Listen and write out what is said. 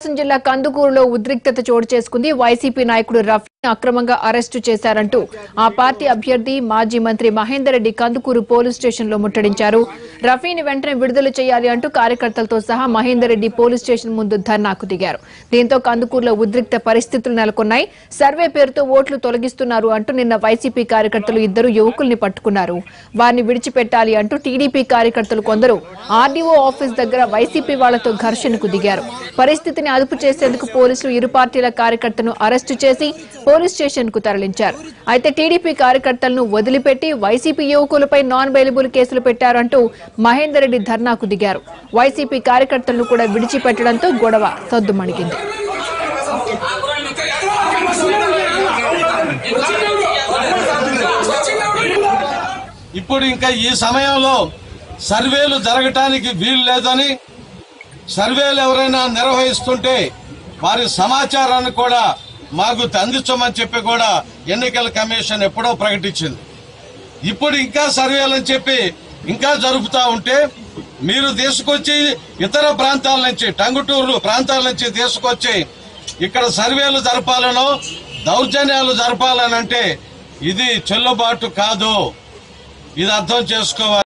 ప్రకాశం జిల్లా కందుకూరులో ఉద్రిక్తత చోటు చేసుకుంది. వైసీపీ నాయకుడు రఫ్ అక్రమంగా అరెస్టు చేశారంటూ ఆ పార్టీ అభ్యర్థి మాజీ మంత్రి మహేందర్ రెడ్డి కందుకూరు పోలీస్ స్టేషన్లో ముట్టడించారు. రఫీని వెంటనే విడుదల చేయాలి అంటూ కార్యకర్తలతో సహా మహేందర్ రెడ్డి పోలీస్ స్టేషన్ ముందు ధర్నాకు దిగారు. దీంతో కందుకూరులో ఉద్రిక్త పరిస్థితులు నెలకొన్నాయి. సర్వే పేరుతో ఓట్లు తొలగిస్తున్నారు అంటూ నిన్న వైసీపీ కార్యకర్తలు ఇద్దరు యువకుల్ని పట్టుకున్నారు. వారిని విడిచిపెట్టాలి అంటూ టీడీపీ కార్యకర్తలు కొందరు ఆర్డీఓ ఆఫీస్ దగ్గర వైసీపీ వాళ్ళతో ఘర్షణకు దిగారు. పరిస్థితిని అదుపు చేసేందుకు పోలీసులు ఇరు పార్టీల కార్యకర్తను అరెస్టు చేసి పోలీస్ స్టేషన్కు తరలించారు. అయితే టీడీపీ కార్యకర్తలను వదిలిపెట్టి వైసీపీ యువకులపై నాన్ బెయిలబుల్ కేసులు పెట్టారంటూ మహేందర్ రెడ్డి ధర్నాకు దిగారు. వైసీపీ కార్యకర్తలను కూడా విడిచిపెట్టడంతో గొడవ సద్దుమణిగింది. ఇప్పుడు ఇంకా ఈ సమయంలో సర్వేలు జరగటానికి వీలు లేదని సర్వేలు ఎవరైనా నిర్వహిస్తుంటే వారి సమాచారాన్ని కూడా మాకు అందించమని చెప్పి కూడా ఎన్నికల కమిషన్ ఎప్పుడో ప్రకటించింది. ఇప్పుడు ఇంకా సర్వేలని చెప్పి ఇంకా జరుపుతా ఉంటే మీరు తీసుకొచ్చి ఇతర ప్రాంతాల నుంచి టంగుటూరు ప్రాంతాల నుంచి తీసుకొచ్చి ఇక్కడ సర్వేలు జరపాలనో దౌర్జన్యాలు జరపాలనంటే ఇది చెల్లుబాటు కాదు. ఇది అర్థం చేసుకోవాలి.